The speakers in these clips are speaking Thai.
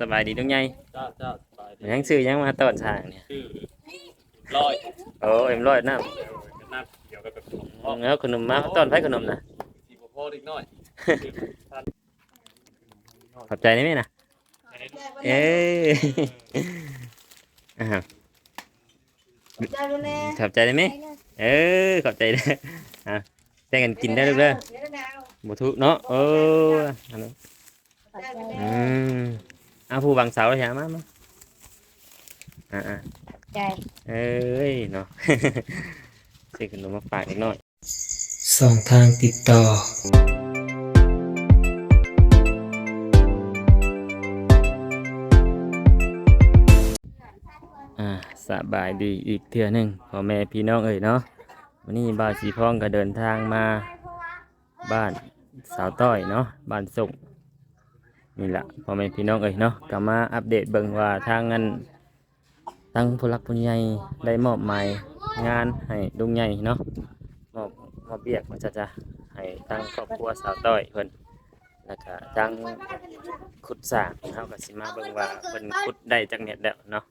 สบายดีทุกไงจ้าจ้าสบายดียังซื้อยังมาต้อนช่างเนี่ยชื่อร้อยโอ้เอ็มร้อยน้เออจะนับเกี่ยวกับแบบของห้องำแล้วขนมมาต้อนไผขนมนะสีโพอเล็กน้อยขอบใจได้ไหมนะเอ้ยอ่าใจดูแลขอบใจได้ไหมเออขอบใจได้อะแจ้งกันกินได้ลูกเด้อบ่ทุกเนาะเอออันนั้นอืม เอาผู้บังเสาใช่ไหมมามาอ่าอ่าใจเอ้ยเนาะซื้อขนมมาฝากอีกหน่อยสองทางติดต่ออ่าสบายดีอีกเทื่อหนึงพ่อแม่พี่น้องเอ่ยเนาะวันนี้บ่าวสีพ้องก็เดินทางมาบ้านสาวต้อยเนาะบ้านส่ง นี่แหละพ่อแม่พี่น้องเอ่ยเนาะก็มาอัปเดตเบิ่งว่าทางงานตั้งผู้หลักผู้ใหญ่ได้มอบหมายงานให้ลุงใหญ่เนาะมอบมอบเบียกมาจะจะให้ตั้งครอบครัวสาวต้อยเพิ่นแล้วก็ตั้งขุดสร้างเฮาก็สิมาเบิ่งว่าเพิ่นขุดได้จักเม็ดแล้วเนาะ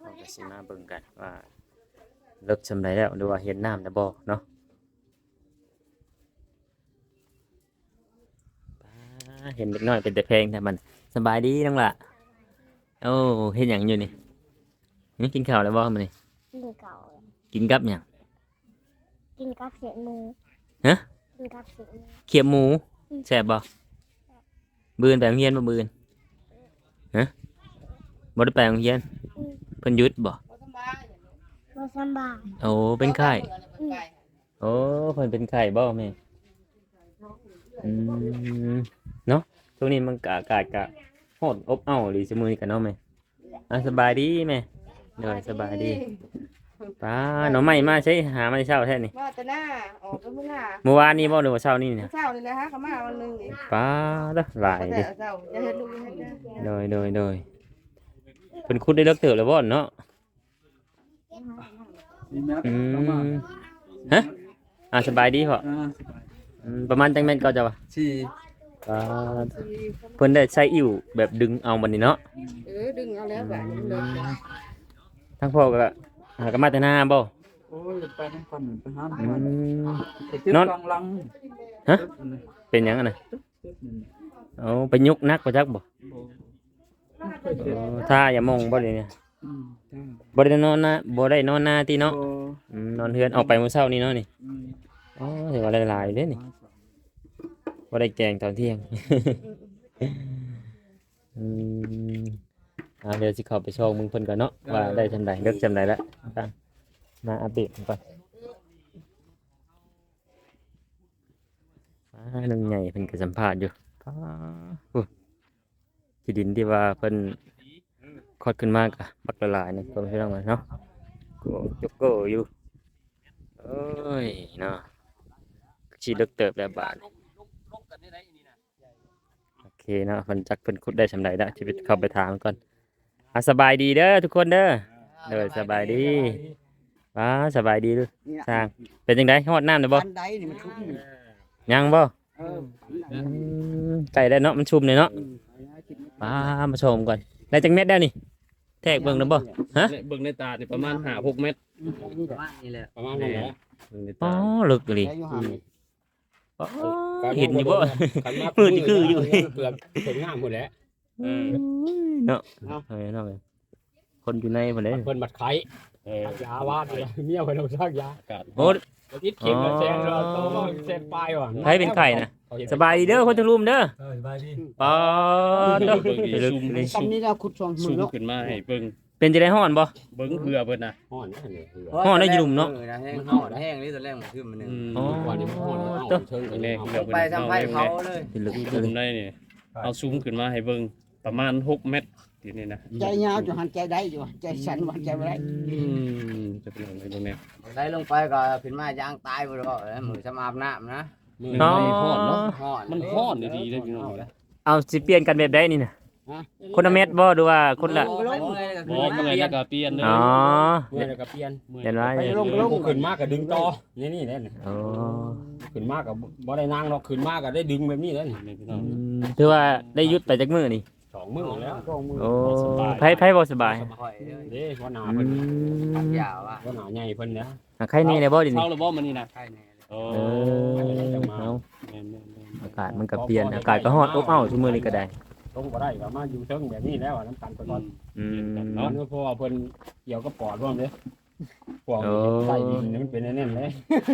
เราก็สิมาเบิ่งกันว่าเลิกชำไรแล้วหรือว่าเห็นน้ำนะบ่เนาะป๊า เห็นเด็กน้อยเป็นแต่เพลงแต่มันสบายดีนังล่ะโอ้เห็นอย่างอยู่นี่นี่กินข้าวแล้วบ่มันนี่กินเก่ากินกับหยังกินกับเสียหมูฮะกินกับเสียหมูเขียบหมูแซ่บบ่บืนไปโรงเรียนบ่บืนฮะบ่ได้ไปโรงเรียนเพิ่นหยุดบ่บ่สำบายโอ้เป็นไข้โอ้เพิ่นเป็นไข้บ่แม่อืม เนาะช่วงนี้มันอากาศก็โหดอบอ้าวหรือสมือนกันเนาะหมอะสบายดีไหม่เด้อสบายดีป้าหนูอไม่มาใช่หามาเช้าแท้นี่ว่าแต่หน้าออกก็เพิ่หน้าเมื่อวานนี้บ่หรือว่าเช้านี่เนี่ยเช้านี่นะฮะเขามาวันหนึงนี่ป้าเด้อหลายเด้ลูโดยโดยโดยเป็นคุดได้เลิกเติบแล้วบ่เนาะอืมฮะอะสบายดีพ่ออประมาณจังแม่นก็จะว่า4 อ่าเพิ่นได้ใช้อิ่วแบบดึงเอาบัดนี้เนาะเออดึงเอาแล้วบ่ทั้งพ่อก็หาก็มาแต่หน้าบ่โอ้ยไปนั่งก่อนไปหาอืก่อนม ไอ้นอนงลังฮะเป็นหยังอะน่ะตึ๊บนี่เอาไปยุกนักไปจักบ่ถ้าอย่ามองบ่เลยเนี่ยบ่ได้นอนนะบ่ได้นอนหน้าที่เนาะนอนเฮือนออกไปมื้อเช้านี่เนาะนี่อืมอ๋อถือว่าหลายๆเด้นี่ บ่ได้แกงตอนเที่ยงอืมอ่าเดี๋ยวสิเข้าไปชมมึงเพิ่นก่อนเนาะว่าได้จำาใดเลิกจำาใดแล้วตั้งมาอัปเดตกันก่อนฟ้าลุงใหญ่เพิ่นก็สัมภาษณ์อยู่ฟ้าอู้ที่ดินที่ว่าเพิ่นคดขึ้นมากอะบักละลายนี่ก็ไม่ต้องมาเนาะกูยกโกอยู่เอ้ยเนาะชีเลิกเติบแล้วบาท โอเคเนาะมันจักเพิ่นคุดได้ชำไดแล้วชีวิตเข้าไปถามก่อนอะสบายดีเด้อทุกคนเด้อเด้อสบายดีว้าสบายดีด้อสร้างเป็นจังไดฮอดน้ำได้บ่อันใดนี่มันชุ่มนี่ยังบ่เออไก่ได้เนาะมันชุ่มเลยเนาะป้ามาชมก่อนได้จังเม็ดแล้วนี่แทกเบิ่งได้บ่ฮะเบิ่งในตานี่ประมาณห้าหกเมตรนี่แหละประมาณนั้นแหละเบิ่งในอ๋อตลึกเลย อยู่ห่างอ๋อเห็นอยู่บ่ มืดคืออยู่เกือบสวยงามหมดแล้วเนาะเฮ้ยเนาะคนอยู่ในพุ่นเด้เพิ่นบัดไข่เออ ยาว่าเลยเมียเพิ่นเอาซักยาอากาศโอ้ แล้วติดเข็มแล้วแซงเราโตมาแซงปลายว่ะใครเป็นไข่นะสบายดีเด้อคนทั้งรุมเด้อเออสบายดีป้าเด้อเบิ่งดิลึกซูมเลยตำนี้เราขุดสองมืซูอมเนาะขึ้นมาให้เบิ่ง เป็นจะได้ฮ้อนบ่ เบิ่งเพื่อเพิ่นน่ะฮ้อนนะเนี่ยคือห่อได้อยู่หลุมเนาะออแห้งห่อแห้งนี่ตัวแรกมันขึ้นมาหนึ่งอืมอ๋อวันนี้มันฮ้อนเอาตัวเชิงเบิ่งแรแน่กเพิ่นไปทำไฟเผาเลยเป็นลึกดูมได้นี่เอาซูมขึ้นมาให้เบิ่งประมาณหกเมตรทีนี้นะใจยาวจะหันใจได้อยู่ใจสั่นหันใจบ่ได้อืมจะเป็นยังไงตรงเนี้ยได้ลงไปก็ขึ้นมายางตายหมดแล้วแล้วมือสมาบน้ำนะมืออ๋อไม่ฮ้อนเนาะ ห่อนมันฮ้อนดีๆเลยพี่น้องเอาสิเปลี่ยนกันแบบใดนี่นะ คนละเม็ดบ่หรือว่าคนละโอ้ยเมื่อยก็บ่ขึ้นเมื่อยมาเปลี่ยแล้นวก็เปลี่ยนเลยอ๋อ เมื่อแล้วก็เปลี่ยนเห็นไหม ไปลงก็ลงขึ้นมาก็ดึงต่อนี่นี่แหละอ๋อขึ้นมาก็บ่ได้นางหรอกขึ้นมาก็ได้ดึงแบบนี้แหล้วนี่นี่พี่อืน้องมถือว่าได้หยุดไปจากมือนี่ สององมื้อแล้วสองมือโอ้ไผไผบ่สบายข่อยเด้อเด้หัวหน้าอืเพิ่นขัดมยาวอะหัวหน้าใหญ่เพิ่นเนี่ยอะใครนี่ได้บ่ดิเช้านี่แล้วบ่มื้อนี้นะใช่แน่เลยโอ้เออเอาแม่นๆๆอากาศมันก็เปลี่ยนอากาศก็ร้อนอบอ้าวซุมื้อนี้ก็ได้ ลงบ่ได้ก็มาอยู่เทิงแบบนี้แล้วอะน้ำกันไปก่อนอืมเนาะเพราะว่าเพิ่นเกี่ยวกับปอดร่วมเด้พวกโอ้ ใต้ดินนี่มันเป็นแน่นๆเลย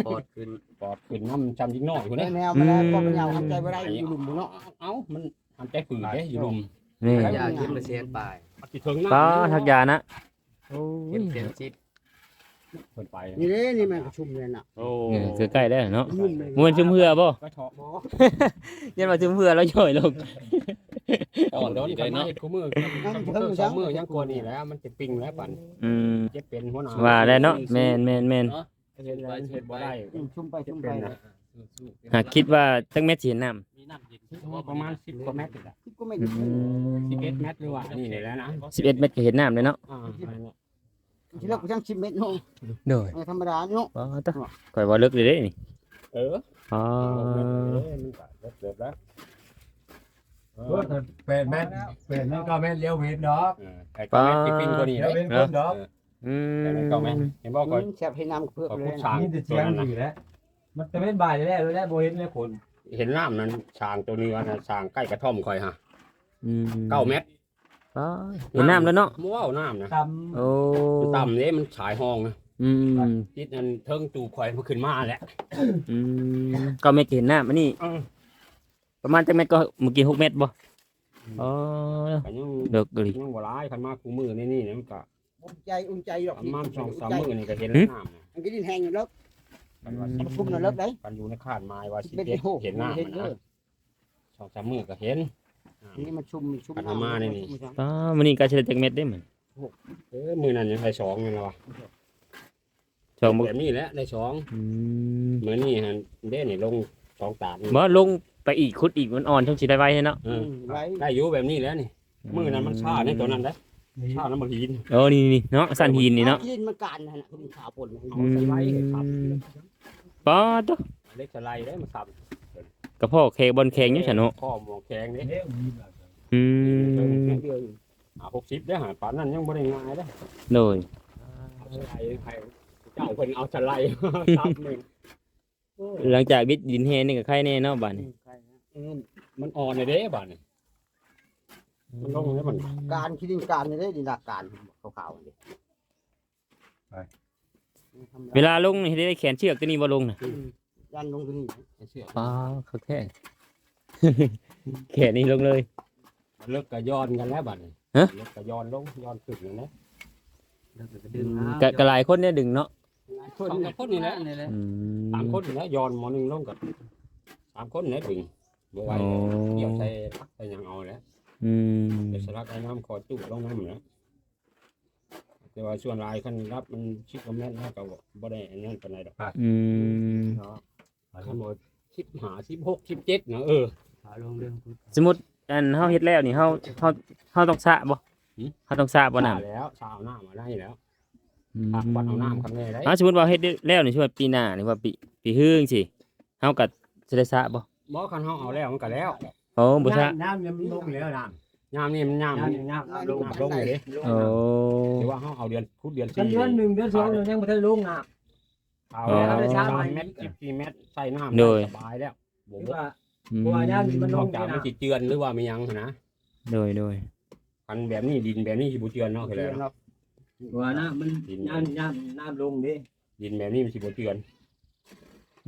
ปอดขึ้นปอดขึ้นน้ำจำจิงน้อยพุ่นแนเด้วแนวมาแล้วก็เป็นยาวทำใจไม่ได้อยู่หลุมเนาะเอ้ามันทำใจฝืนเด้อยู่ลุมนี่ยาคิดมาเสียนปลายสิถึงน้ำป้าทักยานะโอ้เข็ยมเข็มชิดเพิ่นไปนี่เด้นี่มันประชุมเลยน่ะโอ้เออคือใกล้แล้วเนาะยุ่งเลยมวนชุมเหือบ่ก็เฉาะบ่ยันว่าชุมเหือแล้วย่อยลง อ่อนโดนกันมาเฮ็ดคู่มือกันเพิ่งสองมือยังกลัวนี่แล้ว มันจะปิ้งแล้วปั่นอืมเจ็บเป็นหัวหน้าว่าได้เนาะแม่นแม่นแม่นเฮ็ดแล้วเฮ็ดบ่ได้ชุ่มไปเจ็ชุ่บมไปเป็นนะหากคิดว่าจักเม็ดสิเห็นน้ำมีน้ำเย็นประมาณ10กว่าเมตรนี่แหละก็ไม่อืม11เมตรหรือว่านี่นี่แหละนะ11เม็ดก็เห็นน้ำเลยเนาะอ่าที่เลิกไปช่างชิมเม็ดเนาะโดยธรรมดาเนาะบ่ต้องข่อยว่าเลิกเลยเด้นี่เอออ๋อมันก็เลิกแล้ว รถเป็นแม่นเป็นแม่นก็แม่นเลี้ยวเวทดอกเออไอ้ก็แม่ที่ปิ้งกว่านี่เลี้ยวเด้เวทคนดอกอืมแต่มันก็แม่เห็นบ่ก่อน แซ่บให้น้ำเพื่อก็เลพุยช้างนี่จะตัเชีวยงนั้นอนะยู่แล้วมันจะเป็นบ่ายแล้วแล้วโบเห็นแล้วคนเห็นน้ำนั้นช้างตัวนี้ว่านะช้างใกล้กระท่อมข่อยฮะอืมเก้าเมตรอ๋อเห็นน้ำแล้วเนาะม้าวน้ำนะตโอ้มันต่ำเนี่ยมันฉายห้องนะอืมทิศนั้นเทิงจูข่อยมันขึ้นมาแหละอืมก็ไม่เห็นน้ำอันนี้เออ ประมาณจักเม็ดก็เมื่อกี้6เม็ดบ่อ๋อก็ยังเลิกเลย ยังบ่ร้ายคันมาคู่มือนี่นี่เนี่ยมันก็อุ่นใจอุ่นใจหรอกประมาณสองสามมือนี่ก็เห็นหึน้ำนะมันก็ดินแห้งอยู่แล้วกันว่าประชุมน่ะเลิกได้กันอยู่ในคาดไม้ว่าสิเป็นเห็นโอ้เห็นน้ำเห็นมันเด้นะอสองสามมือก็เห็นนี่มันชุ่มชุ่มกันเอามานี่นี่อ๋อมื้อนี้ก็สิได้จักเม็ดได้เหมือนเออมือนั้นยังได้สองอยู่แล้ววะสองบ่แบบนี้แหละได้สองอืมเหมือนนี่ฮะเด้นี่ลงสองตาดนี่บ่ลง ไปอีกขุดอีกมันอ่อนช่องสิได้ไว้เนาะเออไว้ได้อยู่แบบนี้แล้วนี่มือนั้นมันชาในตัวนั้นได้ชาน้ำมันหินโอ้นี่นี่เนาะสันหินนี่เนาะดินมันการนะฮะดินขาวปนเอาใส่ไว้ให้ครับป๊อดตัวเล็กสไลด์ได้มาสับกระเพาะแขกบอลแข็งอยู่ฉันเนาะข้อหมวกแข็งนี่เลี้ยวมีแบบอืมหาหกสิบได้หาปานนั้นยังบ่ได้ง่ายได้โดยเอาสไลด์ให้เจ้าคนเอาสไลด์ซับหนึ่งหลังจากวิดดินแห้งนี่ก็ไข่แน่เนาะบัดนี้เออ มันอ่อนเลยเด้บ้านนี่มันลงแล้วมันการคิดดินการนี่ได้ดินดาการขาวๆนี่เวลาลงนี่ได้แขนเชือกตัวนี้บ่ลงน่ะยันลงที่นี่เชื่อป๊าเขาแค่แขนนี่ลงเลยเลิกกระย้อนกันแล้วบ้านนี่ฮะเลิกกระย้อนลงย้อนขึ้นเลยนะดึงกะกะหลายคนเนี่ยดึงเนาะสองสามคนนี่แหละอืสามมคนนี่แหละย้อนหมอหนึงลงกับสามคนนี่ดึง บ่ไหวโอ้เกี่ยวใส่พักใส่หยังเอาแล้วอืมเดี๋ยวสลักไอ้น้ำคอตู้ลงน้ำนะแต่ว่าส่วนหลายคันรับมันชิบกว่าแม่นแล้วก็บ่ได้อันนั้นปานใดดอกอืมคันบ่สิบหาสิบหกสิบเจ็ดนะเออสมมุติอันเฮาเฮ็ดแล้วนี่เฮาเฮาเฮาต้องสระบ่หืมเฮาต้องสระบ่น้ำสาแล้วสาวน้ำมาได้แล้วอืมตักวัดเอาน้ำข้างในได้อ้าวสมมุติว่าเฮ็ดได้แล้วนี่ช่วยปีหน้านี่ว่าปีปีฮึ่งสิเฮาก็สิได้สระบ่ บ่คันเฮาเอาแล้วมันก็แล้วโอ้บ่สระน้ำยังลงแล้วน้ยามนี่มันยามำมันน้ำน้ำลงน้ำลงเลยเด้โอ้ถือว่าเฮาเอาเดือนคุดเดือนกันสี่เดือนหนึ่งเดือนสองเดือนยังไม่ทันลงน้เอาอ๋อแล้วช้าสามไปเมตรสิบสี่เมตรใส่น้ำโดยสบายแล้วบ่ำบ่ว่าอืมบัวย่างมันนลอกงจากมันสิเจือนหรือว่ามีหยังหั้นนะโดยโดยคันแบบนี้ดินแบบนี้สิบ่เจือนเนาะคือแล้วบัวน้ำมันย่างย่างน้ำลงดิดินแบบนี้มันสิบ่เจือน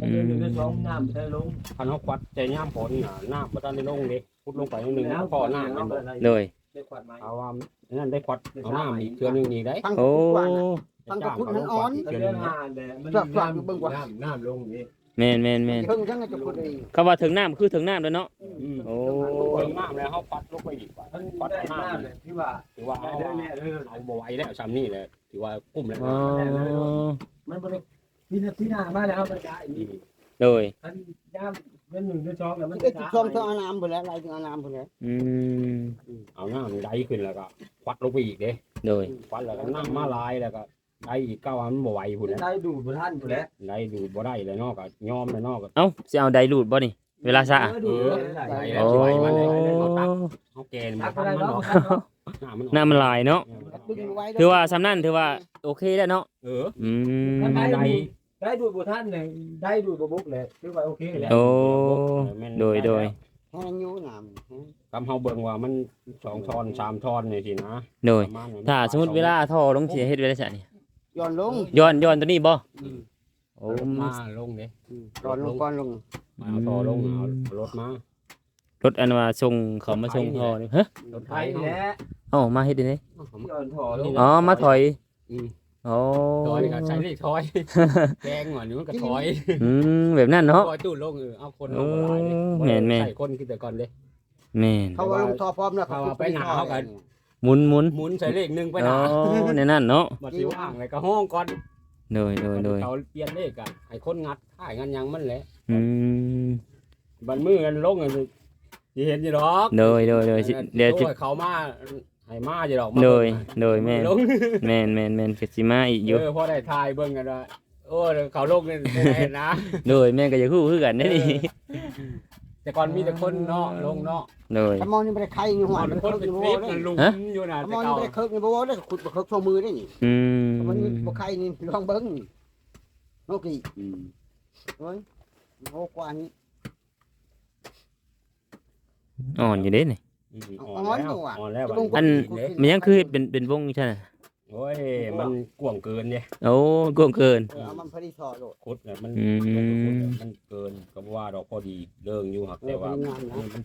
กันเดือนหนึ่งเดือนสองน้ำไม่ทันลงคันเขาควัดใจย่ามฝนน่ะน้ำบ่ทันได้ลงเด้พุดลงไปนิดนึงแล้วพอน้ำมันบ่โดยได้ขวดไม้เอาว่านั่นได้ควัดเอาน้ำอีกเทื่อนึงนี่ได้ทั้งโอ้ ทุกวันจ้างเขาลงควัดอีกกัเทื่นอเดืนึอนงห้าเดือนมันฝากฝากเบิ่งว่าน้ำน้ำลงดิแม่นแม่นแม่นเพิ่งจังจะพูดเองคำว่าถึงน้ำคือถึงน้ำแล้วเนาะ อืมโอ้เบิ่งน้ำแล้วเขาควัดลงไปอีกว่ามันควัดได้เอาน้ำน้ำเลเลยยที่ว่าถือว่าได้เอาเดือนเนี่ยเออเอาบ่ไหวแล้วซ้ำนี่แหละถือว่ากุ้มแล้วอ๋อมันบริ พี่นาพี่นามาแล้วมันได้อืมโดยท่านย่ามเดือนหนึ่งเดือนสองแล้วมันไอ้ที่ช่องเท่าอาน้ำหมดแล้วไรถึงอาน้ำหมดแล้วอืมเอาน้ำได้ขึ้นแล้วก็ควัดลงไปอีกเด้โดยควัดแล้วก็น้ำมาลายแล้วก็ได้อีกเก้าวันบ่ไหวพุ่นนะได้ดูบนท่านอยู่แล้วได้ดูดบ่ได้เลยเนอกก็ยอมเลยเนอกก็เอ้าสิเอาไดรูดบ่นี่เวลาสระเออไหลแล้โอ้วไหลมันเลยเอาตักเอาแกนมาทำมันเนาะหน้ามันออกน้ำมันลายเนาะดึงไว้ถือว่าสำนั่นถือว่าโอเคแล้วเนาะเอออืมได้ ได้ดูดบ่ท่านเนี่ยได้ดูดบ่บุกเลยคือว่าโอเคแล้วโอ้ โดยโดย แห้งอยู่น้ำกำเฮาเบิ่งว่ามันสองทอนสามทอนนี่สินะโดย ประณนั้นถ้าสมมติเวลาท่อลงเสียเฮ็ดเวลาสระนี่ย้อนลงย้อนย้อนตัวนี้บ่โอ้เอารถมาลงเด้ย้อนลงก่อนลงเอาท่อลงเอาเอารถมารถอันว่าส่งเขามาส่งท่อนี่ฮะรถไถไทยเฮาแหละเอ้ามาเฮ็ดได้ไดย้อนถอลงอ๋อมาถอย อืม โอ้ถอยก็ใช้เลขถอยแกงหน่อยนี่มันก็ถอยอืมแบบนั้นเนาะถอยตู้ลงเออเอาคนลโอ้งบ่หลายนี่แม่นแม่นใส่คนขึ้นแต่ก่อนเด้แม่นเขาว่าลงท่อพร้อมแล้วเขาว่าไปหนาเขากันหมุนหมุนหมุนใส่เลขหนึ่งไปหอ๋อนาในนั้นเนาะบัดสิว่างเลยก็ห้องก่อนโดยโดยโดยเขาเปลี่ยนเลขกันให้คนงัดถ่ายงันยังมันแหละอืมบันมือกันลงกันสิเห็นอยู่ดอกโดยโดยโดยสิเดี๋ยวสิโอ้เขามา ให้มาอยู่ดอกมาโดยเบิ่งโดยแม่นลงแม่นแม่นแม่นก็สิมาอีกอยู่เออพอได้ทายเบิ่งกันว่าโอ้เขาลงกันได้นะโดยแม่นก็จะคู่คือกันได้นี่แต่ก่อนมีแต่คนเนาะลงเนาะโดยถ้ามองนี่ไม่ได้ไข่อยู่หัวมันมันคนเคิร์กเป็นอยู่ฟิบ่ปได้มันลุมฮะอยู่นะถ้ามแต่องนี่เก่าไม่ได้เคิร์กอยู่บ่ได้ขุดบ่เคิร์กโชว์มือได้นี่อืมมันมีบ่ไข่นี่ลองเบิ่งนกกี่อืมโอ้ยโอ้กว่านี้อ่อนอยู่เด้นี่ อืมอ๋อ่ออนแล้วอยู่อะอ่อนแล้วจะบัดลงนี้อันกดขึ้มันยังคือเป็นเป็นวงใช่น่ะโอ้ยมันกว้างเกินเนี่ยโอ้กวางเกินเออเอามันพอดีทอโลดคุดเนี่ยมันอืมมันเกินก็บ่ว่าดอกพอดีเดิงอยู่หักแต่ว่าเออพอดีงามนะมัน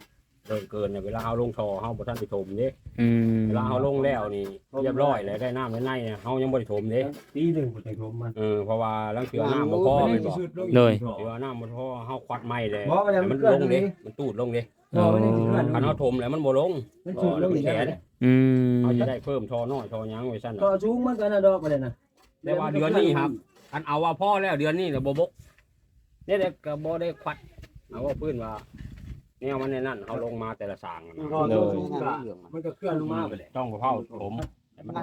เดินเกินเนี่ยเวลาเอาลงทอเฮาบ่ทันไปถมเด้อืมเวลาเอาลงแล้วนี่เรียบร้อยแล้วได้น้ำในในเนี่ยเฮายังบ่ได้ถมเด้ปีหนึงบ่ได้ลมมันเออเพราะว่าลังเทื่อน้ำบ่พอแม่นบ่โดยเทื่อน้ำบ่พอเฮาควัดไม้เลยบ่ว่าอย่างให้มัมันนเกิลดงตรงเด้นี้มันตูดลงเด้บ่ว่านี่คือมันคันเฮาถมแล้วมันบ่ลงมันสูงลงอีกแขแล้วนอืมเฮาจะได้เพิ่มทอน้อยทอหยังไว้ซั่นก็น่ะสูงเหมือนกันนะดอกบ่ได้นะแต่ว่าเดือนนี้ครับอันเอาว่าพ่อแล้วเดือนนี้น่ะบ่บกเนี่ยแต่ก็บ่ได้ควัดเอาว่าพื้นว่า แนวมันในนั้นเฮาลงมาแต่ละสางน่ะก็โดสูยงก็มันก็เคลื่อนลงมาไปเลยต้องบ่เผาถมให้มัน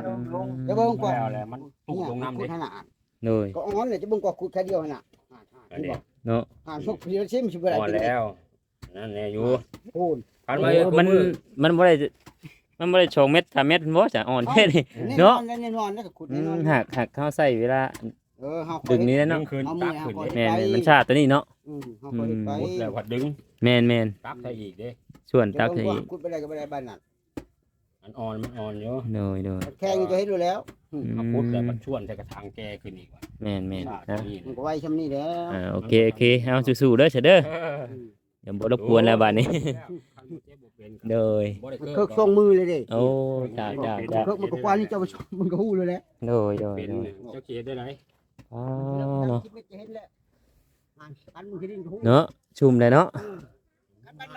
จะเบิ่งกว่าแล้วแหละมันตุกลงน้ำขุเด้ดขนาดโดยก็อ้อนเลยจะเบิ่งกว่าขุดแค่เดียวน่ะอันนี้เนาะอ่าพวกเดียวชิมสิบ่ได้พอแล้วนั่นแหละอยู่โอ้ยคันมามันมันบ่ได้มันบ่ได้2เม็ด3เม็ดมันบ่จะอ่อนแค่นี้เนาะแน่นอนแล้วก็ขุดอืแน่นอมนหักหักเข้าใส่เวลาเออเฮาดึงนี้แล้วดึเนาะงคืนเอามืตัอกเอาขึ้นก่อนเด้แม่นมันชาตัวนี้เนาะ อืมเฮาก็ได้ไปมุดแล้วพัดดึงแม่นแม่นตักใส่อีกเด้ส่วนจะตักเบิ่ให้งอีว่ากขุดไปได้ก็บ่ได้บ้านนั้นมันอ่อนมันอ่อนอยู่โดยโดยแค่นี้ก็เฮ็ดดูแล้วอืเอาพุดแล้วมันชวนใส่กระถางแกขึ้นอีกว่าแม่นแม่นชาตินะนี่มันก็ไว้ชำนี้แล้วอ่าโอเคโอเคเอาสู้ๆเด้อเสยเด้ออย่าบ่รบกวนแล้วบัดนี้โดยบ่ได้มันเคิเคิกกส่งมือเลยเด้โอ้จ้าจ้าจ้าเคิกมันก็กว่านี่เจ้ามันก็ฮู้เลยแหละโดยโดยเป็นโดยเจ้าเขียได้ไหนอ๋อเนาะคิดไม่จะ เห็นแล้วอ่านอันมันคือดินฮู้เนาะชุมเลยเนาะคันมัน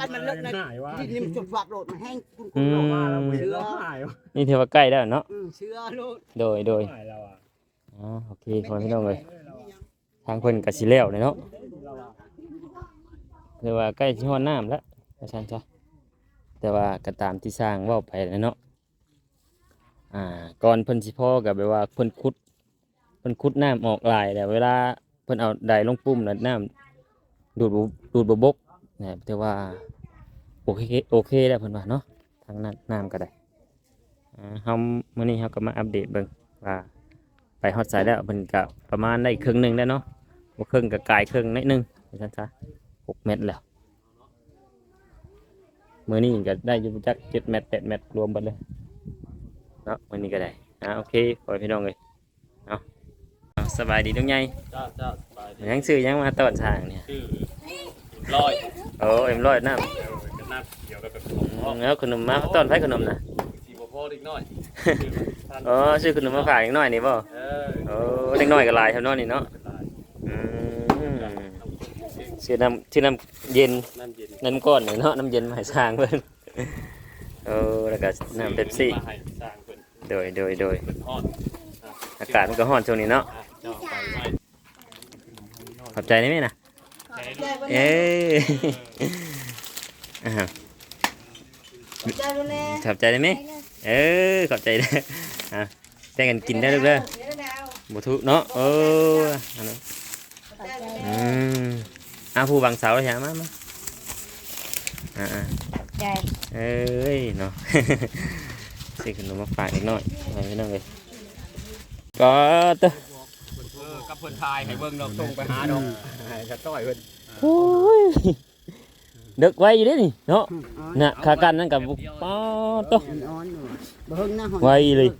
คันมันเลิกนะหายว่าดินนี่มันจุดฝากโลดมันแห้งคุณอืคุณมโลดมาแล้วเสืเชื้ออหายว่านี่ถือว่าใกล้แล้วเนาะอืมเชื้อโลดโดยโดยหายแล้วอะอ๋อโอเคพอพี่น้องเลยทางเพิ่นก็สิแล้วเลยเนาะคือว่าใกล้สิฮอดน้ำแล้วว่าซั่นจ้ะแต่ว่าก็ตามที่สร้างเว้าไปแล้วเนาะอ่าก่อนเพิ่นสิพอก็แบบว่าเพิ่นขุดเพิ่นขุดน้ำออกหลายแล้วเวลาเพิ่นเอาไดลงปุ่มแล้วน้ำดูดบ่ดูดบบกนะแต่ว่าโอเคโอเคแล้วเพิ่นว่าเนาะทางนั้นน้ำก็ได้เฮามื้อนี้เฮาก็มาอัปเดตเบิ่งว่าไปฮอดสายแล้วมันก็ประมาณได้ครึ่งหนึ่งแล้วเนาะบ่ครึ่งก็กลายครึ่งนิดนึงว่าซั่นซะหกเมตรแล้วมื้อนี้ก็ได้อยู่จักเจ็ดเมตรแปดเมตรรวมหมดเลยเนาะมื้อนี้ก็ได้อ่าโอเคขอให้พี่น้องเลยเอาเอา สบายดีทุกไงจ้าจ้าสบายดียังซื้อยังมาตอนทางเนี่ยชื่อร้อยโอ้เอ็มร้อยน้เออกันนับเกี่ยวกับขนมำห้องแล้วขนมมาตอนไผขนมน่ะสีโบโพออีกหน่อยอ๋อซื้อขนมมาฝากอีกหน่อยนี่บ่เออโอ้เล็กน้อยก็หลายเท่านั้นนี่เนาะอืมซื้อน้ำซื้อน้ำเย็นน้ำเย็นน้ำก้อนนี่เนาะน้ำเย็นมาให้สร้างเพิ่นเออแล้วก็น้ำเป๊ปซี่ มาให้สร้างเพิ่นโดยโดยโดยเพิ่นฮอดอากาศมันก็ร้อนช่วงนี้เนาะอะเจ้าไปไว้ข อบใจได้ไหมนะใจบ่เอ้ยอ่าใจบ่แน่ขอบใจได้ไหมเออขอบใจได้อะแจ้งกันกินได้ลูกเด้อเดี๋ยวดาวบุทุเนาะเอออันนั้นใจบ่อืมอะผู้บังเสาใช่ไหมมามาอ่าอ่าใจเอ้ยเนาะซื้อขนมมาฝากอีกหน่อยไปไม่ต้องเลยก็เตอเออ กับเพิ่นทายให้เบิ่งดอกส่งไปหาดอกให้กระต้อยเพิ่นโอ้ยเด็กไว้อยู่เด้นี่เนาะน่ะขากันนั่นกับป้าโตะอ่อนอยู่บ่เฮิงนะหอนไว้เลย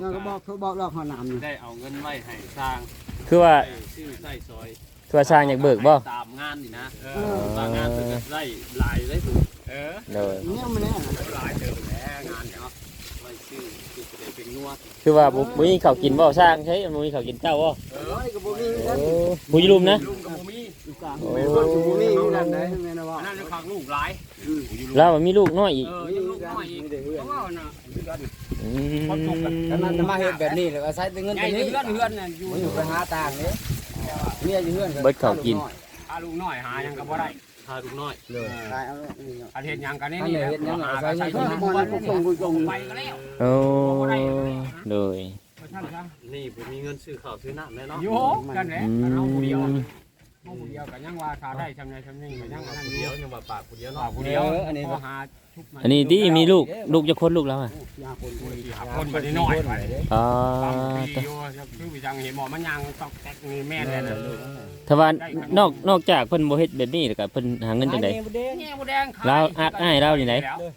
เราก็บอกเขาบอกเราหอนน้ำนี่ได้เอาเงินไว้ให้สร้างคือว่าได้ชื่อใส่ซอยคือว่าสร้างอยากเบิกบ่ตามงานนี่นะเออตามงานเพิ่นก็ได้หลายได้ถูกเออเลยเนี่ยมันเนี่ยหลายเติมแล้วงานเนาะ ไว้ชื่อชื่อจะได้ เป็นนวดคือว่าบ่บ่มีข้าวกินบ่สร้างใช่บ่มีข้าวกินเจ้าบ่เอ้ยก็บ่มีโอ้กันบ่อยู่ลุมนะลุงกับบ่มีอยู่กลางบ่มีบ่มีนั่นได้แม่นว่าอันนั้นข้างลูกหลายเรามันมีลูกน้อยอีกเออยังลูกน้อยอีกเพราะว่าน่ะอืมขนาดจะมาเฮ็ดแบบนี้แล้วก็ใช้แต่เงินใหญ่ตัวในนี้เฮือนเฮือนน่ะอยู่มันอยู่ไปหาต่างนี่เมียอยู่เฮือนเบิดข้าวกินหาลูกน้อยหาหยังก็บ่ได้ พาลูกน้อยตายเอานี่เนาะอาเฮ็ดหยังกันนี่อันนี่นี้เฮ็ดหยังหาใช้ก็เงิใช้นเงินทุกบ่วันได้ส่งกูส่งไปก็แล้วโอ้โดยนี่ผมมีเงินซื้อข้าวซื้อน้ำแน่เนาะอยู่กันแหละอืเอาผู้เดียวมเอาผู้เดียวก็ยังว่าถ้าได้ทำไดทำนี่ก็ยังว่านั่นอเดียยู่วยังว่าปากผู้เดียวว่าเนาะผู้เดียวอันนี้พอหาชุบมา อันนี้ดีมีลูกลูกจะคนลูกแล้วอะยาคนหาคนบ่ได้น้อยไปอ๋อบางโตทีอยู่คือวิจังเห็นหมอมันยังตอกแตกนี่แม่นเลยนะถ้าว่านอกนอกจากเพิ่นบ่เฮ็ดแบบนี้แล้วก็เพิ่นหาเงินจังได๋แง่หมูแดงขยเราอักอ้ายเราอยู่ไหน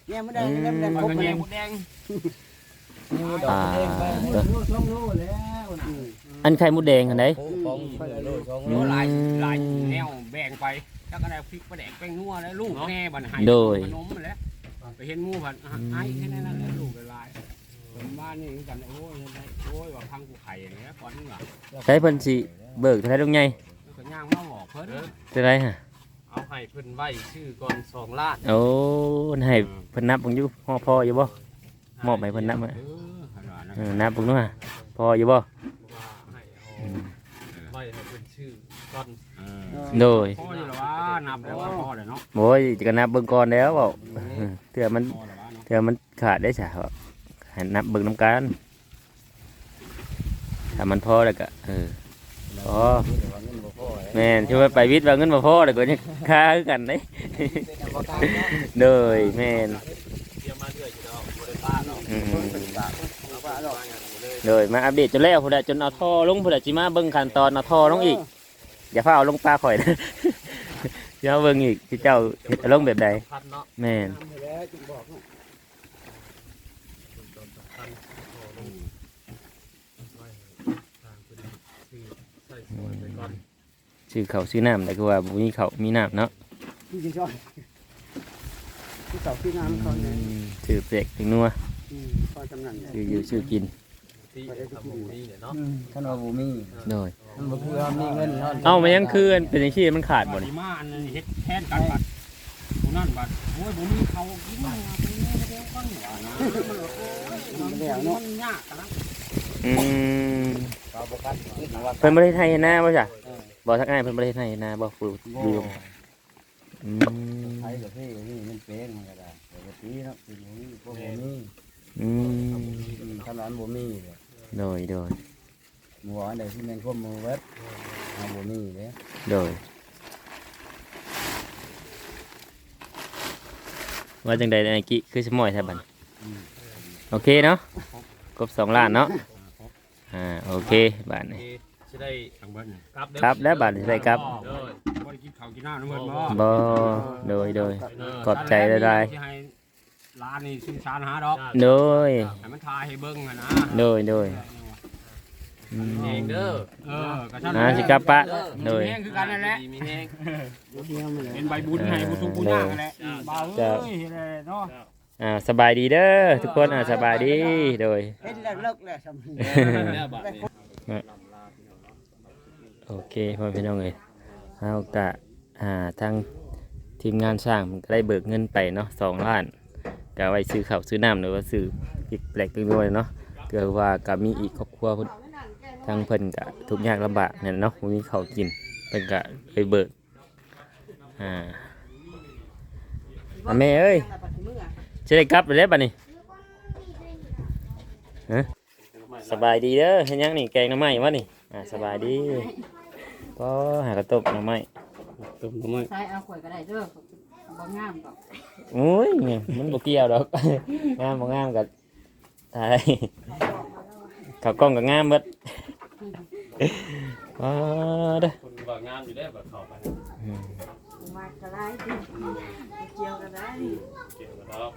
เนี่ยมันได้เนี่ยมันได้มันครบก็มันแง่ได้หมูแดงอ่าโลสองโลแล้วอืมอันไข่มดแดงอันใดของโลสองโลโลหลายหลายแนวแบ่งไปแล้วก็ได้พริกปลาแดกแป้งนัวแล้วลูกแง่บันหายขนมมาแล้ว ไปเห็นงูผัดไอ้แค่นั้นแหละลูกละลายผมบ้านนี่กันโอ้ยโอ้ยว่าพังกูไข่อย่างเงี้ยก่อนนี่ว่าใช้เพิ่นสิเบิกเท่าไหร่ลงใหญ่ก็ย่างมาบอกเพิ่นเท่าไหร่ฮะเอาให้เพิ่นไว้ชื่อก่อนสองล้านโอ้ให้เพิ่นนับเบิ่งอยู่พอพออยู่บ่มอบให้เพิ่นนับเออะอขนาดนั้นเออนับเบิ่งดูฮะพออยู่บ่ว่าให้เอาไว้ให้เพิ่นชื่อก่อน โดยพ่ออยู่หรอวะนับแล้วว่าพ่อเลยเนาะโอ้ยจะก็นับเบิ่งก่อนแล้วเว้าเออเทื่อมันพ่อหรอวะเนาะเทื่อมันขาดได้ซะว่าให้นับเบิ่งนํกันถ้ามันพอแล้วก็เออพอแม่นที่ว่าไปวิทย์ว่าเงินบ่พอแล้วก็ยังค่าคือกันเด้โดยแม่นเตรียมมาเรื่อยอยู่ดอกบ่ได้ป้าเนาะอืมเอาป้าดอกมาอย่างเลยโดยมาอัปเดตจนแล้วพุ่นน่ะจนเอาท่อลงพุ่นน่ะสิมาเบิ่งขั้นตอนเอาท่อลงอีก อย่าพาเอาลงปลาข่อยนะอย่าเอาเบิ่งอีกที่เจ้าเฮ็ดเอาลงแบบใดพันเนาะแม่นแล้วจึงบอกพันโอ้ลงไว้ทางเพิ่นชื่อใส่ซอยไปก่อนชื่อเขาวชื่อน้ำแต่คือว่าบ่มีเขาวมีน้ำเนาะที่จะช่วยที่เสาที่น้ำเขาเนี่ยอืมชื่อเปลกถึงนัวอืมพอจำนันเนี่ยชื่ออยู่ชื่อกิน ที่ทำหมู่นี้เนี่ยเนาะขนมบ่มีโดยมันบ่คือว่ามีเงินเนาะเอ้ามันยังคืออันเป็นจังซี่มันขาดบ่บัดนี่นี้มาอันนั้นเฮ็ดแทนกันบัดผู้นั่นบัดโอ้ยบ่มีเขากินมาเป็นแม่เดียวกันว่านะมันแล้วเนาะมันยากกันนะอืมเราบ่คัดคิดว่าเพิ่นบ่ได้ไทยหน้าบ่จ้ะบ่ทักอ้ายเพิ่นบ่ได้ไทยหน้าบ่ฟูดูอืมใช้กับพี่นี่มันเป็นมันก็ได้ปกติเนาะคือบ่มีพวกบ่มีอืมอืมขนาดบ่มีเลย โดยโดยหมู่อันใดที่แม่นควบหมู่เว็บเอาบ่มีเด้โดยว่าจังใดไอ้กิคือสมอยแท้บัดโอเคเนาะครบสองล้านเนาะอ่าโอเคบาทนี้ที่สิได้ทางเบิ่นกลับเด้อครับแล้วบาทนี้ได้ครับเด้อบ่ได้กินข้าวกินน้ำนะเบิ่นบ่บ่โดยโดยเด้อขอบใจหลายที่ให้ ร้านนี่ชื่อชานหาดอกโดยให้มันทายให้เบิ่งอะนะโดยโดยอืมเองเด้อเออก็ท่านอ่าสิครับปะโดย แห้งคือกันนั่นแหละดีมีแห้งเป็นใบบุญให้ผู้ทุกผู้ยากนั่นแหละบ่าวจ้ะเอ้ยเฮ็ดได้เนาะอ่าสบายดีเด้อทุกคนอ่าสบายดีโดย เฮ็ดแล้วเลิกแล้วสำเนี่ยบัดนี้โอเคพ่อพี่น้องเลยเอากะอ่าทางทีมงานสร้างมันก็ได้เบิกเงินไปเนาะสองล้าน ก็ไว้ซื้อข้าวซื้อน้ำหรือว่าซื้ออีกแปลกตัวด้วยเนาะเกิดว่าก็มีอีกครอบครัวเพิ่นทางเพิ่นก็ทุกข์ยากลำบากเนี่ยเนาะบ่มีข้าวกินเพิ่นก็เลยเบิกอ่าอะแม่เอ้ยจะได้กลับไปแล้วบัดนี้ฮะสบายดีเด้อเฮ็ดหยังนี่แกงหน้ำไม้วะนี่อ่าสบายดีก็หากระตบหน่อไม้ต้มหน่อไม้ใช้เอาข่อยก็ได้เด้อ บ่งามดอกโอ้ยไงมันบ่เกี่ยวดอก งามบ่งามกับไทยข้าวกล้องก็งามเบิดว้าเด้อคนว่างามอยู่ได้แบบเข้าไปอืมมาก็ได้ดิเกี่ยวก็ได้เกี่ยวกับเรา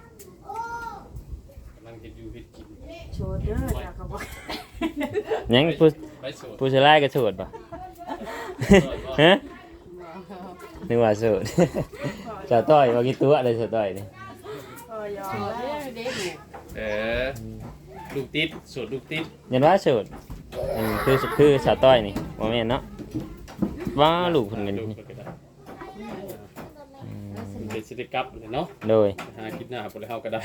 กำลังคิดอยู่คิดกินโชว์เด้อจ้าก็บ่ยังผู้ไปสวดผู้ชายก็โสดป่ะฮะนึกว่าโสด สาวต้อยว่ากี่ตัวอะไรสาวต้อยนี่โอ้ยอเด้อเด็กเนี่ยเออลูกติดสวดลูกติดยันว่าโสดอืมคือคือสาวต้อยนี่บ่แม่นเนาะว่าลูกเพิ่นกันลูกนี่ก็ได้อืมเป็นสิริกับเลยเนาะโดย หาคิดหน้าบ่ได้เฮาก็ได้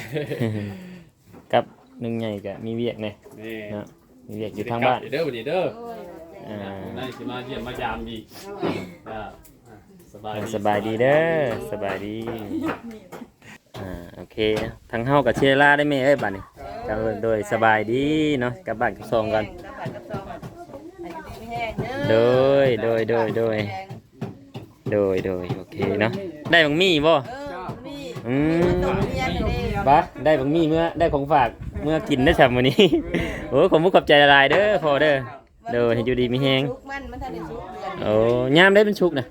กับหนึ่งใหญ่ก็มีเวียกแน่นี่เนาะมีเวียกอยู่ทางบ้านเด้อวันนี้เด้อโอ้ยอ่า นายสิมาเยี่ยมมายามอีกอ่า สบายดีสบายดีเด้อสบายดีอ่าโอเคทั้งเฮากับเชล่าได้ไหมเอ้ยบัดนี้ก็โดยสบายดีเนาะกลับบ้านกับซองกันแล้วผัดกับซองให้ดีแห้งเด้โดอยโดยโดยโดยโดยโดยโอเคเนาะได้บังมี่บ่เออมีอืมต้องเรียนเด้อบ้าได้บังมี่เมื่อได้ของฝากเมื่อกินได้ฉ่ำวันนี้โอ้ขอบมุกขอบใจละลายเด้อพอเด้อโดยให้อยู่ดีมีแฮงสุกมันมันทันได้สุกเดือนโอ้ยามได้เป็นชุกนะ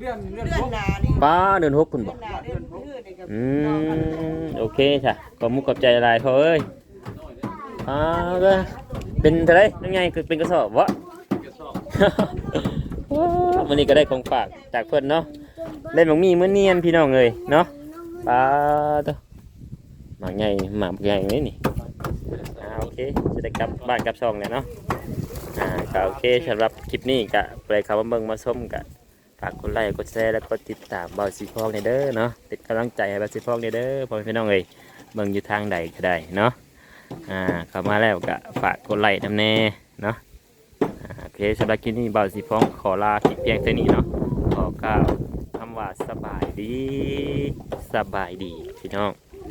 เรื่องเรื่องเดือนหน้านี่ป้าเดือนหกคุณเดืบออนกหน้าเดือนพืชนี่ก็อืมโอเคค่ะขอบมุกขอบใจละลายพอเอ้ยอ้าวก็เป็นเท่าไรนั่นไงคือเป็นกระสอบวะว้าววันนี้ก็ได้ของฝากจากเพื่อนเนาะเล่นบังมี่เมื่อเนียนพี่น้องเลยเนาะป้าตัวหมากใหญ่หมากใหญ่เลยนี่อ่าโอเคจะได้กลับบ้านกลับช่องเลยเนาะอ่าก็โอเคสำหรับคลิปนี้ก็ไปเข้ามาเบิ่งมาชมกัน ฝากกดไลค์กดแชร์แล้วก็ติดตามบาสีฟองในเด้อเนาะติดกำลังใจให้บาสีฟองในเด้อพ่อแม่พี่น้องเอ้ยเบิ่งอยู่ทางใดก็ได้เนาะอ่าเข้ามาแล้วก็ฝากกดไลค์นำแน่เนาะโอเคสำหรับคลิปนี้บาสีฟองขอลาคลิปเพียงเท่านี้เนาะขอกล่าวคำว่าสบายดีสบายดีพี่น้อง